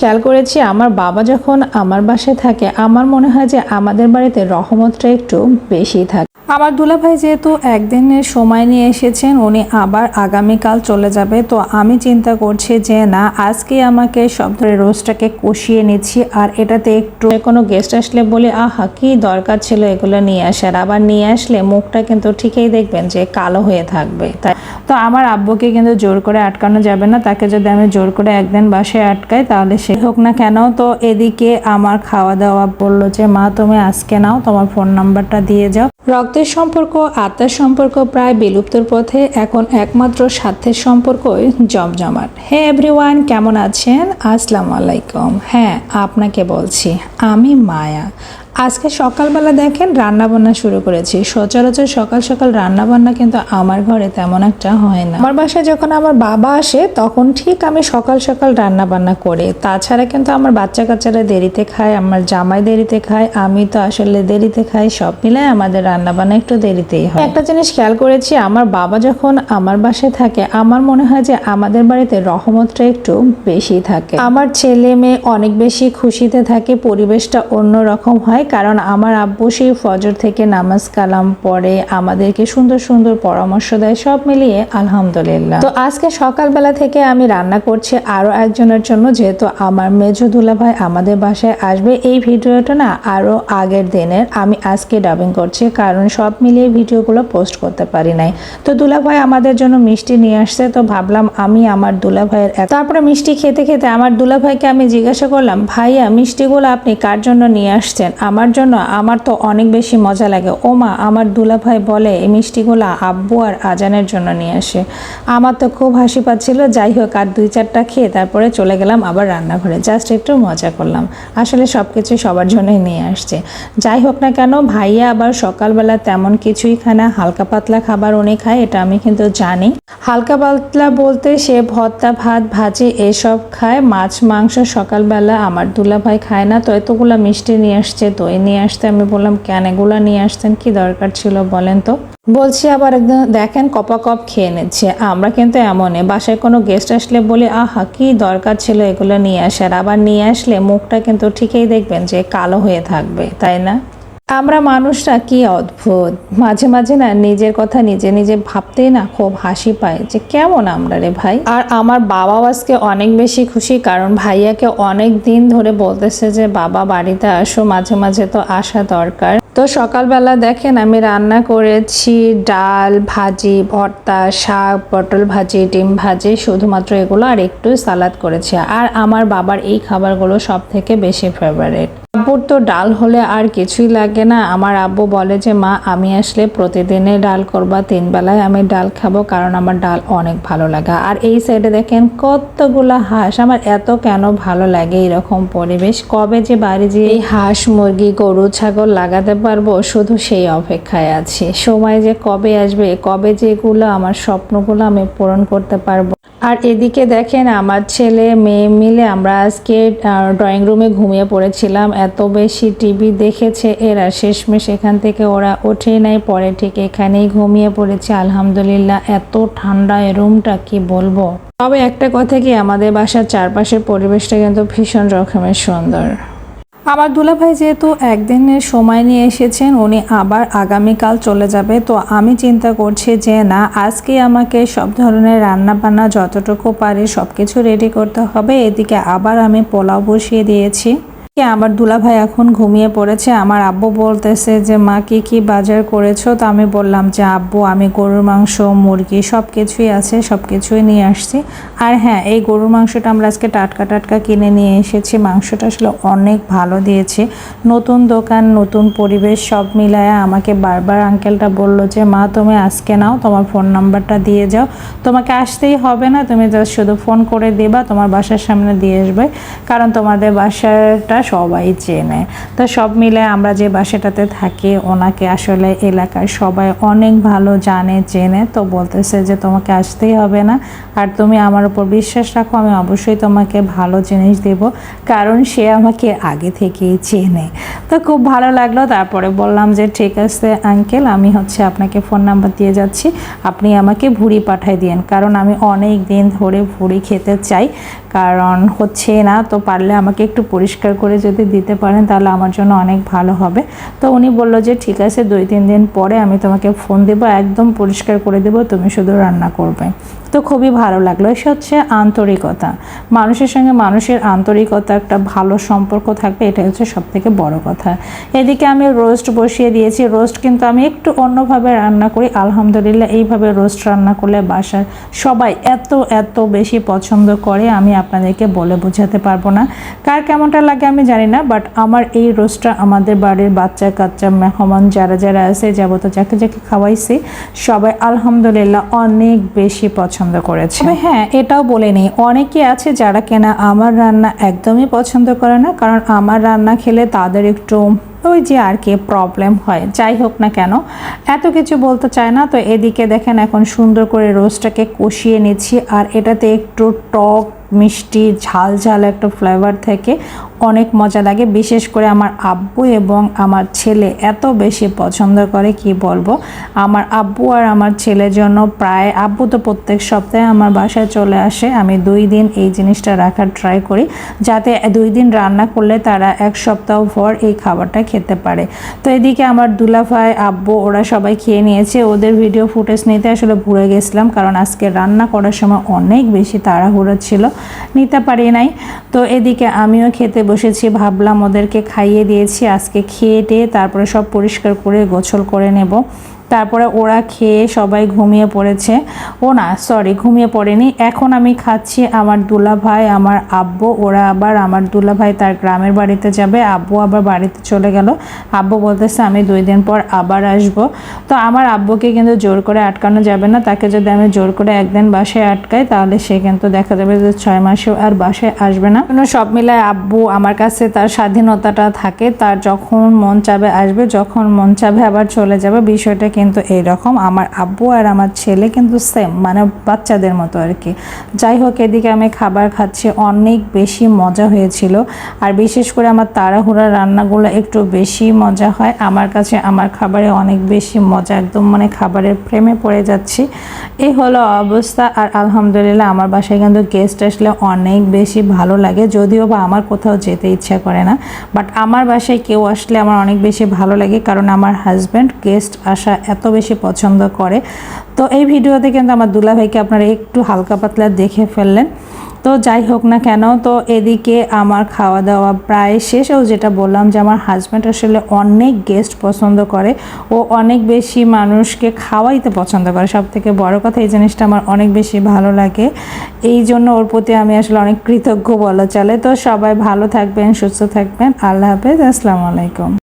খেয়াল করেছি, আমার বাবা যখন আমার বাসায় থাকে, আমার মনে হয় যে আমাদের বাড়িতে রহমতটা একটু বেশি থাকে। আমার দুলাভাই যেহেতু একদিনের সময় নিয়ে এসেছেন, উনি আবার আগামীকাল চলে যাবে। তো আমি চিন্তা করছি যে, না, আজকে আমাকে সব ধরে রোজটাকে কষিয়ে নিচ্ছি, আর এটাতে একটু কোনো গেস্ট আসলে বলে, আহা, কি দরকার ছিল এগুলো নিয়ে আসার? আবার নিয়ে আসলে মুখটা কিন্তু ঠিকই দেখবেন যে কালো হয়ে থাকবে। তাই তো আমার আব্বুকে কিন্তু জোর করে আটকানো যাবে না। তাকে যদি আমি জোর করে একদিন বাসায় আটকাই, তাহলে সে হোক না কেন। তো এদিকে আমার খাওয়া দাওয়া বলল যে, মা, তুমি আজকে নাও, তোমার ফোন নাম্বারটা দিয়ে যাও। রক্তের সম্পর্ক, আত্মার সম্পর্ক প্রায় বিলুপ্তর পথে এখন একমাত্র স্বার্থের সম্পর্কই জমজমাট। হে এভরিওয়ান, কেমন আছেন? আসসালামু আলাইকুম। হ্যাঁ আপনাকে বলছি, আমি মায়া। আজকে সকালবেলা দেখেন রান্না বান্না শুরু করেছি। সচরাচর সকাল সকাল রান্না বান্না কিন্তু আমার ঘরে তেমন একটা হয় না। আমার বাসায় যখন আমার বাবা আসে, তখন ঠিক আমি সকাল সকাল রান্না বান্না করি। তাছাড়া কিন্তু আমার বাচ্চা কাচ্চারা দেরিতে খায়, আমার জামাই দেরিতে খায়, আমি তো আসলে দেরিতে খাই, সব মিলে আমাদের রান্না বান্না একটু দেরিতেই হয়। একটা জিনিস খেয়াল করেছি, আমার বাবা যখন আমার বাসায় থাকে, আমার মনে হয় যে আমাদের বাড়িতে রহমতটা একটু বেশি থাকে। আমার ছেলে মেয়ে অনেক বেশি খুশিতে থাকে, পরিবেশটা অন্যরকম হয়। কারণ আমার আব্বু সেই ফজর থেকে নামাজ কালাম পড়ে আমাদেরকে সুন্দর সুন্দর পরামর্শ দেয়, সব মিলিয়ে আলহামদুলিল্লাহ। তো আজকে সকালবেলা থেকে আমি রান্না করছি আরও একজনের জন্য, যেহেতু আমার মেজো দুলাভাই আমাদের বাসায় আসবে এই ভিডিওটা না আরও আগের দিনের। আমি আজকে ডাবিং করছি, কারণ সব মিলিয়ে ভিডিওগুলো পোস্ট করতে পারি নাই। তো দুলা ভাই আমাদের জন্য মিষ্টি নিয়ে আসছে, তো ভাবলাম আমি আমার দুলাভাইয়ের এক- তারপরে মিষ্টি খেতে খেতে আমার দুলা ভাইকে আমি জিজ্ঞাসা করলাম, ভাইয়া, মিষ্টিগুলো আপনি কার জন্য নিয়ে আসছেন? আমার জন্য আমার তো অনেক বেশি মজা লাগে। ও মা, আমার দুলাভাই বলে, এই মিষ্টিগুলো আব্বু আর আজানের জন্য নিয়ে আসে। আমার তো খুব হাসি পাচ্ছিল। যাই হোক, আর দুই চারটা খেয়ে তারপরে চলে গেলাম আবার রান্নাঘরে। জাস্ট একটু মজা করলাম। আসলে সব কিছু সবার জন্যই নিয়ে আসছে। যাই হোক না কেন, ভাইয়া আবার সকালবেলা তেমন কিছুই খায় না। হালকা পাতলা খাবার উনি খায়, এটা আমি কিন্তু জানি। হালকা পাতলা বলতে সে ভর্তা, ভাত, ভাজি এসব খায়। মাছ, মাংস সকালবেলা আমার দুলাভাই খায় না, তো এতগুলা মিষ্টি নিয়ে আসছে দই নিয়ে আসতে আমি বললাম, কেন এগুলো নিয়ে আসতেন কি দরকার ছিল বলেন তো? বলছি, আবার একদম দেখেন, কপা কপ খেয়ে নিচ্ছে। আমরা কিন্তু এমনই। বাসায় কোনো গেস্ট আসলে বলি, আহা, কি দরকার ছিল এগুলো নিয়ে আসার? আবার নিয়ে আসলে মুখটা কিন্তু ঠিকই দেখবেন যে কালো হয়ে থাকবে, তাই না? আমরা মানুষরা কি অদ্ভুত? মাঝে মাঝে না নিজের কথা নিজে নিজে ভাবতেই না খুব হাসি পায় যে কেমন আমরা রে ভাই? আর আমার বাবাও আজকে অনেক বেশি খুশি কারণ ভাইয়াকে অনেক দিন ধরে বলতেছে যে, বাবা, বাড়িতে আসো, মাঝে মাঝে তো আসা দরকার। তো সকালবেলা দেখেন আমি রান্না করেছি ডাল, ভাজি, ভর্তা, শাক, পটল ভাজি, ডিম ভাজি, শুধুমাত্র এগুলো আর একটু সালাদ করেছি। আর আমার বাবার এই খাবারগুলো সব থেকে বেশি ফেভারিট আব্বুর তো ডাল হলে আর কিছুই লাগে না। আমার আব্বু বলে যে, মা, আমি আসলে প্রতিদিনে ডাল করবা, তিন বেলায় আমি ডাল খাব কারণ আমার ডাল অনেক ভালো লাগে। আর এই সাইডে দেখেন কতগুলা হাঁস। আমার এত কেন ভালো লাগে এরকম পরিবেশ? কবে যে বাড়ি যে এই হাঁস, মুরগি, গরু, ছাগল লাগাতে পারব, শুধু সেই অপেক্ষায় আছি। সময় যে কবে আসবে, কবে যে এগুলো আমার স্বপ্নগুলো আমি পূরণ করতে পারব। আর এদিকে দেখেন, আমার ছেলে, মেয়ে মিলে আমরা আজকে ড্রয়িং রুমে ঘুমিয়ে পড়েছিলাম। এত বেশি টিভি দেখেছে এরা। শেষমেশ এখান থেকে ওরা ওঠেই নাই, পরে ঠিক এখানেই ঘুমিয়ে পড়েছে। আলহামদুলিল্লাহ, এত ঠান্ডা এই রুমটা কি বলব? তবে একটা কথা কি, আমাদের বাসার চারপাশের পরিবেশটা কিন্তু ভীষণ রকমের সুন্দর। আমার দুলাভাই যেহেতু একদিনের সময় নিয়ে এসেছেন, উনি আবার আগামীকাল চলে যাবে। তো আমি চিন্তা করছি যে, না আজকে আমাকে সব ধরনের রান্না বান্না যতটুকু পারি সব কিছু রেডি করতে হবে। এদিকে আবার আমি পোলাও বসিয়ে দিয়েছি। আমার দুলাভাই এখন ঘুমিয়ে পড়েছে। আমার আব্বু বলতেছে যে, মা, কি কি বাজার করেছ? তো আমি বললাম যে, আব্বু, আমি গরুর মাংস, মুরগি সব কিছুই আছে সব কিছুই নিয়ে আসছি। আর হ্যাঁ এই গরুর মাংসটা আমরা আজকে টাটকা টাটকা কিনে নিয়ে এসেছি। মাংসটা আসলে অনেক ভালো দিয়েছে। নতুন দোকান, নতুন পরিবেশ সব মিলায়া আমাকে বারবার আঙ্কেলটা বলল যে, মা, তুমি আজকে নাও, তোমার ফোন নাম্বারটা দিয়ে যাও। তোমাকে আসতেই হবে না, তুমি জাস্ট শুধু ফোন করে দেবা, তোমার বাসার সামনে দিয়ে আসবে। কারণ তোমাদের বাসাটা সবাই চেনে। তো সব মিলে আমরা যে বাসাটাতে থাকি, ওনাকে আসলে এলাকার সবাই অনেক ভালো জানে, চেনে। তো বলতেছে যে, তোমাকে আসতেই হবে না। আর তুমি আমার উপর বিশ্বাস রাখো, আমি অবশ্যই তোমাকে ভালো জিনিস দেব। কারণ সে আমাকে আগে থেকেই চেনে। তো খুব ভালো লাগল। তারপরে বললাম যে, ঠিক আছে আঙ্কেল আমি হচ্ছে আপনাকে ফোন নাম্বার দিয়ে যাচ্ছি। আপনি আমাকে ভুড়ি পাঠাই দিন কারণ আমি অনেক দিন ধরে ভুড়ি খেতে চাই। কারণ হচ্ছে না, তো পারলে আমাকে একটু পরিষ্কার করে যদি দিতে পারেন, তাহলে আমার জন্য অনেক ভালো হবে। তো উনি বলল যে, ঠিক আছে, দুই, তিন দিন পরে আমি তোমাকে ফোন দেবো, একদম পরিষ্কার করে দেবো, তুমি শুধু রান্না করবে। তো খুবই ভালো লাগল। এসে হচ্ছে আন্তরিকতা। মানুষের সঙ্গে মানুষের আন্তরিকতা একটা ভালো সম্পর্ক থাকবে এটা হচ্ছে সব থেকে বড় কথা। এদিকে আমি রোস্ট বসিয়ে দিয়েছি। রোস্ট কিন্তু আমি একটু অন্যভাবে রান্না করি। আলহামদুলিল্লাহ, এইভাবে রোস্ট রান্না করলে বাসার সবাই এত এত বেশি পছন্দ করে, আমি আপনাদেরকে বলে বোঝাতে পারব না। কার কেমনটা লাগে আমি জানি না বাট আমার এই রোস্টটা আমাদের বাড়ির বাচ্চা, কাচ্চা, মেহমান যারা যারা আছে যাবত যাকে যাকে খাওয়াইছি, সবাই আলহামদুলিল্লাহ অনেক বেশি পছন্দ করেছে। তবে হ্যাঁ এটাও বলে নিই। অনেকে আছে যারা কেনা আমার রান্না একদমই পছন্দ করে না, কারণ আমার রান্না খেলে তাদের একটু ওই যে আর কি প্রবলেম হয়। যাই হোক না কেন, এত কিছু বলতে চায় না। তো এদিকে দেখেন এখন সুন্দর করে রোস্টটাকে কষিয়ে নিচ্ছি, আর এটাতে একটু টক, মিষ্টি, ঝাল ঝাল একটা ফ্লেভার থেকে। অনেক মজা লাগে, বিশেষ করে আমার আব্বু এবং আমার ছেলে এত বেশি পছন্দ করে, কি বলব? আমার আব্বু আর আমার ছেলের জন্য প্রায়, আব্বু তো প্রত্যেক সপ্তাহে আমার বাসায় চলে আসে, আমি দুই দিন এই জিনিসটা রাখার ট্রাই করি, যাতে দুই দিন রান্না করলে তারা এক সপ্তাহ পর এই খাবারটা খেতে পারে। তো এদিকে আমার দুলাভাই, আব্বু, ওরা সবাই খেয়ে নিয়েছে, ওদের ভিডিও ফুটেজ নিতে আসলে ভুলে গেছিলাম, কারণ আজকে রান্না করার সময় অনেক বেশি তাড়াহুড়ো ছিল, নিতে পারি নাই। তো এদিকে আমিও খেতে বসেছি, ভাবলাম ওদেরকে খাইয়ে দিয়েছি, আজকে খেয়ে টেয়ে তারপরে সব পরিষ্কার করে গোছল করে নেব। তারপরে ওরা খেয়ে সবাই ঘুমিয়ে পড়েছে। ও না সরি ঘুমিয়ে পড়েনি। এখন আমি খাচ্ছি আমার দুলা ভাই আমার আব্বু। ওরা আবার আমার দুলা ভাই তার গ্রামের বাড়িতে যাবে। আব্বু আবার বাড়িতে চলে গেল। আব্বু বলতেছে, আমি দুই দিন পর আবার আসব। তো আমার আব্বুকে কিন্তু জোর করে আটকানো যাবে না। তাকে যদি আমি জোর করে একদিন বাসায় আটকাই, তাহলে সে কিন্তু দেখা যাবে যে ছয় মাসেও আর বাসায় আসবে না। কোনো সব মিলায় আব্বু আমার কাছে তার স্বাধীনতাটা থাকে। তার যখন মন চাবে আসবে, যখন মন চাবে আবার চলে যাবে। বিষয়টা কিন্তু এইরকম আমার আব্বু আর আমার ছেলে কিন্তু সেম মানে বাচ্চাদের মতো আর কি। যাই হোক, এদিকে আমি খাবার খাচ্ছি, অনেক বেশি মজা হয়েছিল। আর বিশেষ করে আমার তাড়াহুড়া রান্নাগুলো একটু বেশি মজা হয়। আমার কাছে আমার খাবারে অনেক বেশি মজা, একদম মানে খাবারের প্রেমে পড়ে যাচ্ছি। এই হলো অবস্থা। আর আলহামদুলিল্লাহ আমার বাসায় কিন্তু গেস্ট আসলে অনেক বেশি ভালো লাগে। যদিও বা আমার কোথাও যেতে ইচ্ছা করে না। বাট আমার বাসায় কেউ আসলে আমার অনেক বেশি ভালো লাগে। কারণ আমার হাজব্যান্ড গেস্ট আসা এত বেশি পছন্দ করে। তো এই ভিডিওতে কিন্তু আমার দুলাভাইকে আপনারা একটু হালকা পাতলা দেখে ফেললেন। তো যাই হোক না কেন, তো এদিকে আমার খাওয়া দাওয়া প্রায় শেষ। ও যেটা বললাম যে আমার হাজব্যান্ড আসলে অনেক গেস্ট পছন্দ করে। ও অনেক বেশি মানুষকে খাওয়াইতে পছন্দ করে। সব থেকে বড় কথা এই জিনিসটা আমার অনেক বেশি ভালো লাগে। এই জন্য ওর প্রতি আমি আসলে অনেক কৃতজ্ঞ বলা চলে। তো সবাই ভালো থাকবেন, সুস্থ থাকবেন। আল্লাহ হাফেজ। আসসালামু আলাইকুম।